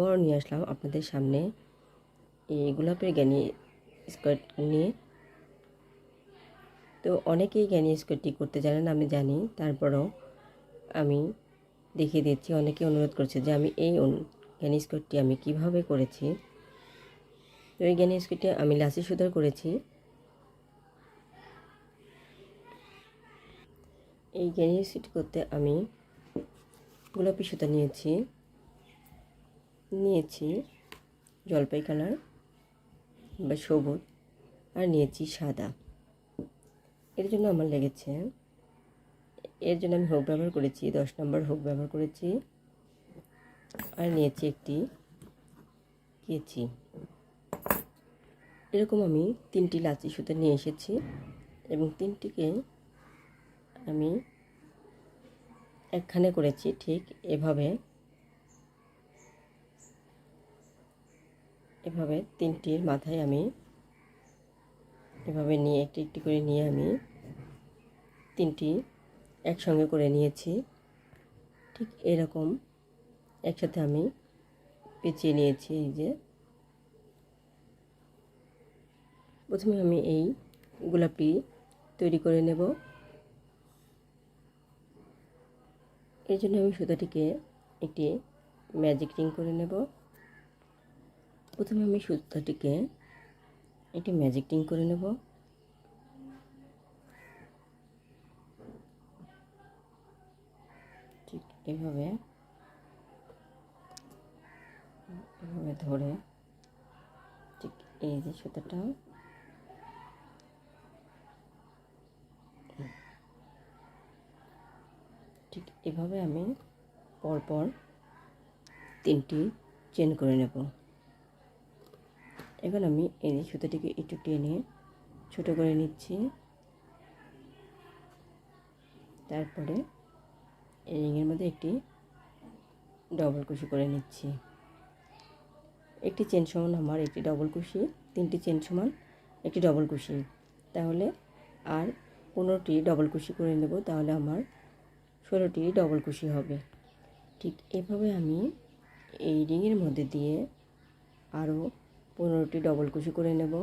আবার নিয়ে আসলাম আপনাদের সামনে। এই গোলাপের জ্ঞানী স্কোয়ার নিয়ে। তো অনেকেই জ্ঞানী স্কোয়ারটি করতে জানেন, আমি জানি। তারপরও আমি দেখিয়ে দিচ্ছি, অনেকে অনুরোধ করছে যে আমি এই জ্ঞানী স্কোয়ারটি আমি কীভাবে করেছি। তো এই জ্ঞানী স্কোয়ারটি আমি লাসি সুতার করেছি। এই জ্ঞানী স্কোয়ারটি করতে আমি গোলাপি সুতা নিয়েছি। নিয়েছি জলপাই কালার বা সবুজ, আর নিয়েছি সাদা। এর জন্য আমার লেগেছে, এর জন্য আমি হোক ব্যবহার করেছি, দশ নম্বর হোক ব্যবহার করেছি, আর নিয়েছি একটি কেচি। এরকম আমি তিনটি লাচি সুতো নিয়ে এসেছি, এবং তিনটিকে আমি একখানে করেছি ঠিক এভাবে। এভাবে তিনটির মাথায় আমি এভাবে নিয়ে একটি একটি করে নিয়ে আমি তিনটি একসঙ্গে করে নিয়েছি। ঠিক এরকম একসাথে আমি পেঁচিয়ে নিয়েছি এই যে। প্রথমে আমি এই গোলাপটি তৈরি করে নেব। এর জন্য আমি সুতাটিকে একটি ম্যাজিক রিং করে নেব। প্রথমে আমি সুতাটিকে একটি ম্যাজিক রিং করে নেব। ঠিক এভাবে এভাবে ধরে ঠিক এই যে সুতাটা। ঠিক এভাবে আমি পরপর তিনটি চেন করে নেব। এখন আমি এই সুতোটিকে একটু টেনে ছোট করে নিচ্ছি। তারপরে এই রিংয়ের মধ্যে একটি ডবল কুশি করে নিচ্ছি। একটি চেন সমান আমার, একটি ডবল কুশি তিনটি চেন সমান, একটি ডবল কুশি তাহলে আর পনেরোটি ডবল কুশি করে নেব, তাহলে আমার ষোলোটি ডবল কুশি হবে। ঠিক এভাবে আমি এই রিংয়ের মধ্যে দিয়ে আরও পনেরোটি ডবল কুশি করে নেব।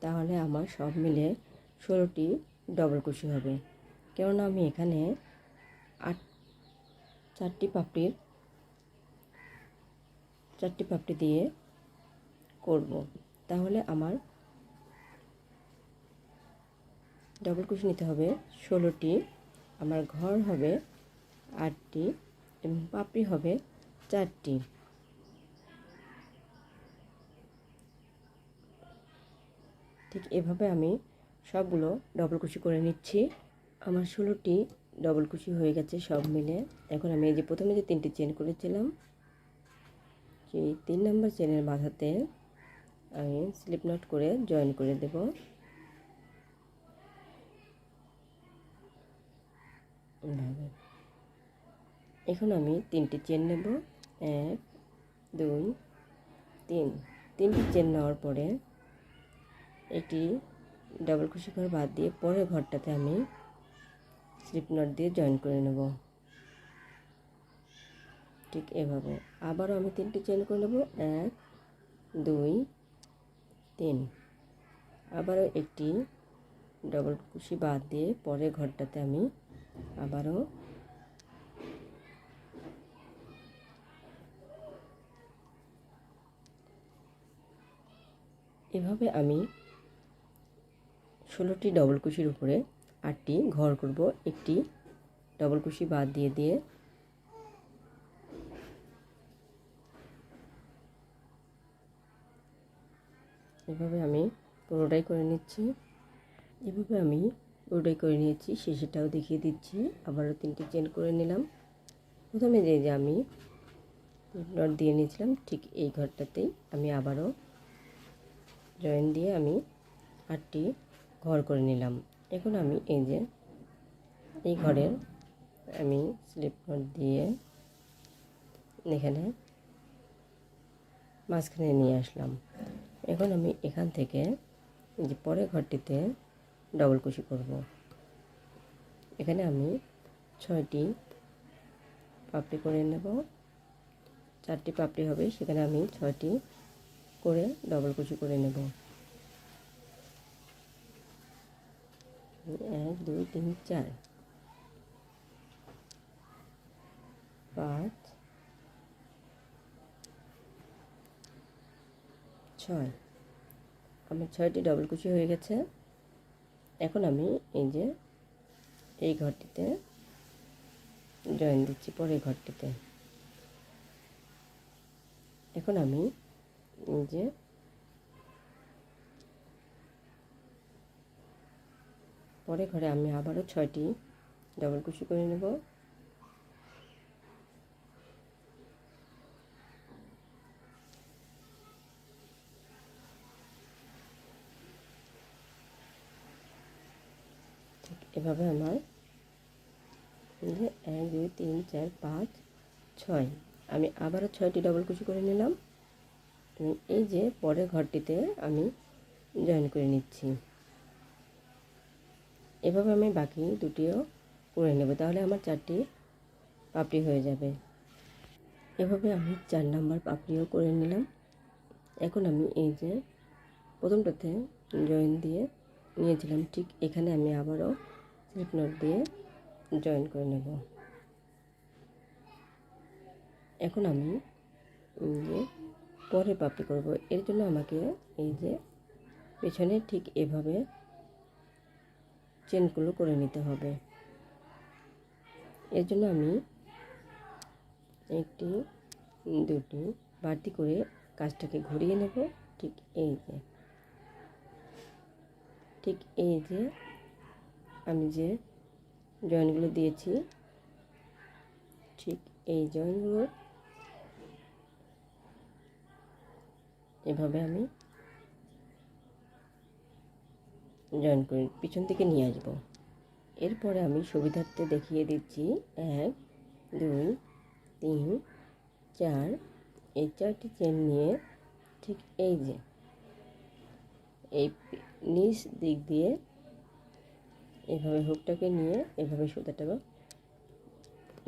তাহলে আমার সব মিলে ষোলোটি ডবল কুশি হবে। কেননা আমি এখানে আট, চারটি পাপড়ির, চারটি পাপড়ি দিয়ে করব। তাহলে আমার ডবল কুশি নিতে হবে। ষোলোটি আমার ঘর হবে, আটটি এবং পাপড়ি হবে, চারটি। ঠিক এভাবে আমি সবগুলো ডবল কুচি করে নিচ্ছি। আমার ষোলোটি ডবল কুচি হয়ে গেছে সব মিলে। এখন আমি এই যে প্রথমে যে তিনটি চেন করেছিলাম সেই তিন নম্বর চেনের মাথাতে আমি স্লিপ নট করে জয়েন করে দেব। এখন আমি তিনটি চেন নেব। এক, দুই, তিন। তিনটি চেন নেওয়ার পরে একটি ডাবল কুশি ঘর বাদ দিয়ে পরের ঘরটাতে আমি স্লিপ নট দিয়ে জয়েন করে নেব। ঠিক এভাবে। আবারও আমি তিনটি চেন করে নেব। এক, দুই, তিন। আবারও একটি ডবল কুশি বাদ দিয়ে পরের ঘরটাতে আমি আবারও এভাবে আমি ষোলোটি ডবল কুশির উপরে আটটি ঘর করব, একটি ডবল কুশি বাদ দিয়ে দিয়ে। এভাবে আমি পুরোটাই করে নিচ্ছি। এভাবে আমি পুরোটাই করে নিয়েছি শেষেটাও দেখিয়ে দিচ্ছি, আবারও তিনটি চেন করে নিলাম। প্রথমে যে যে আমি নট দিয়ে নিয়েছিলাম, ঠিক এই ঘরটাতেই আমি আবারও জয়েন দিয়ে আমি আটটি ঘর করে নিলাম। এখন আমি এই যে, এই ঘরের আমি স্লিপ দিয়ে এখানে মাঝখানে নিয়ে আসলাম। এখন আমি এখান থেকে যে পরের ঘরটিতে ডবল কুশি করব। এখানে আমি ছয়টি পাপড়ি করে নেব। চারটি পাপড়ি হবে, সেখানে আমি ছয়টি করে ডবল কুচি করে নেব। এক, দুই, তিন, চার। পাঁচ, ছয়। আমার ছয়টি ডবল কুচি হয়ে গেছে। এখন আমি এই যে এই ঘরটিতে জয়েন দিচ্ছি পরের ঘরটিতে। এখন আমি এই যে পরে ঘরে আমি আবারও ছয়টি ডবল কুচি করে নেব। এভাবে আমার এক দুই, তিন, চার, পাঁচ, ছয়। আমি আবারও ছয়টি ডবল কুচি করে নিলাম। এই যে পরের ঘরটিতে আমি জয়েন করে নিচ্ছি। এভাবে আমি বাকি দুটিও করে নেব, তাহলে আমার চারটি পাপড়ি হয়ে যাবে। এভাবে আমি চার নাম্বার পাপড়িও করে নিলাম। এখন আমি এই যে প্রথমটাতে জয়েন দিয়ে নিয়েছিলাম, ঠিক এখানে আমি আবারও স্লিপ নট দিয়ে জয়েন করে নেব। এখন আমি যে পরে পাপড়ি করব, এর জন্য আমাকে এই যে পেছনে ঠিক এভাবে চেনগুলো করে নিতে হবে। এর জন্য আমি একটি, দুটি বাড়তি করে কাজটাকে ঘুরিয়ে নেব। ঠিক এই যে, ঠিক এই যে আমি যে জয়েন্টগুলো দিয়েছি, ঠিক এই জয়েন্টগুলো এভাবে আমি জয়েন করে পিছন থেকে নিয়ে আসব। এরপরে আমি সুবিধার্থে দেখিয়ে দিচ্ছি, এক, দুই, তিন, চার, এই চারটি চেন নিয়ে ঠিক এই যে, এই নিচ দিক দিয়ে এভাবে হুকটাকে নিয়ে এভাবে সুতাটাকে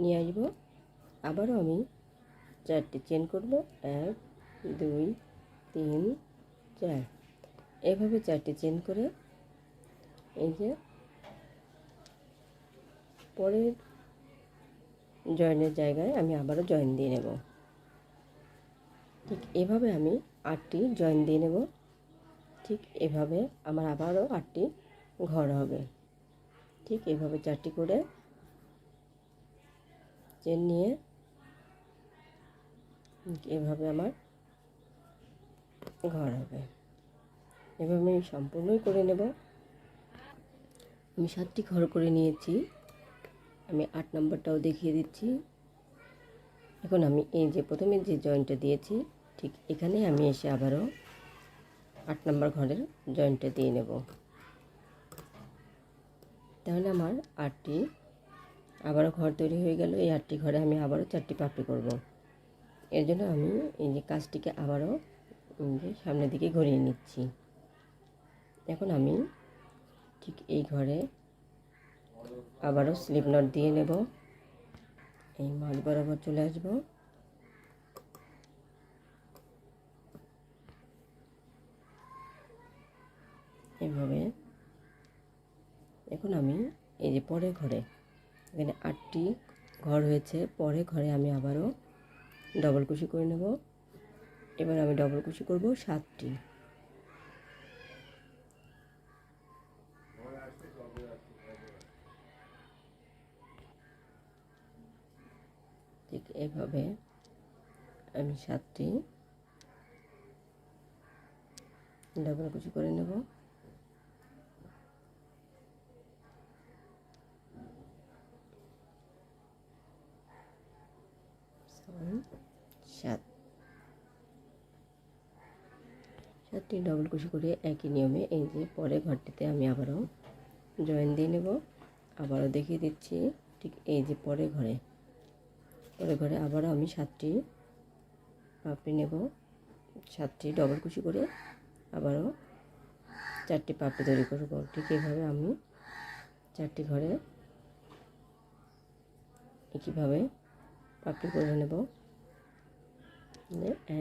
নিয়ে আসব। আবারও আমি চারটি চেন করব, এক, দুই, তিন, চার। এভাবে চারটি চেন করে এই যে পরের জয়েনের জায়গায় আমি আবারও জয়েন দিয়ে নেব। ঠিক এভাবে আমি আটটি জয়েন দিয়ে নেব। ঠিক এভাবে আমার আবারও আটটি ঘর হবে। ঠিক এভাবে চারটি করে চেন নিয়ে এভাবে আমার ঘর হবে। এভাবে আমি সম্পূর্ণই করে নেব। আমি সাতটি ঘর করে নিয়েছি। আমি আট নম্বরটাও দেখিয়ে দিচ্ছি। এখন আমি এই যে প্রথমে যে জয়েন্টটা দিয়েছি, ঠিক এখানে আমি এসে আবারও আট নম্বর ঘরের জয়েন্টটা দিয়ে নেব। তাহলে আমার আটটি আবারও ঘর তৈরি হয়ে গেল। এই আটটি ঘরে আমি আবারও চারটি পাপড়ি করব। এর জন্য আমি এই যে কাজটিকে আবারও সামনের দিকে ঘুরিয়ে নিচ্ছি। এখন আমি ঠিক এই ঘরে আবারও স্লিপ নট দিয়ে নেব। এই মাছ বরাবর চলে আসব। এভাবে। এখন আমি এই যে পরে ঘরে, এখানে আটটি ঘর হয়েছে। পরে ঘরে আমি আবারও ডবল কুশি করে নেব। এবার আমি ডবল কুশি করব সাতটি ঠিক এভাবে আমি সাতটি ডাবল কুচি করে নেব। সাত। সাতটি ডবল কুচি করে একই নিয়মে এই যে পরে ঘরটিতে আমি আবারও জয়েন দিয়ে নেব। আবারও দেখিয়ে দিচ্ছি ঠিক এই যে পরে ঘরে। পরে ঘরে আবারও আমি সাতটি পাপড়ি নেব। সাতটি ডবল কুচি করে আবারও চারটি পাপড়ি তৈরি করব। ঠিক এইভাবে আমি চারটি ঘরে একইভাবে পাপড়ি করে নেব।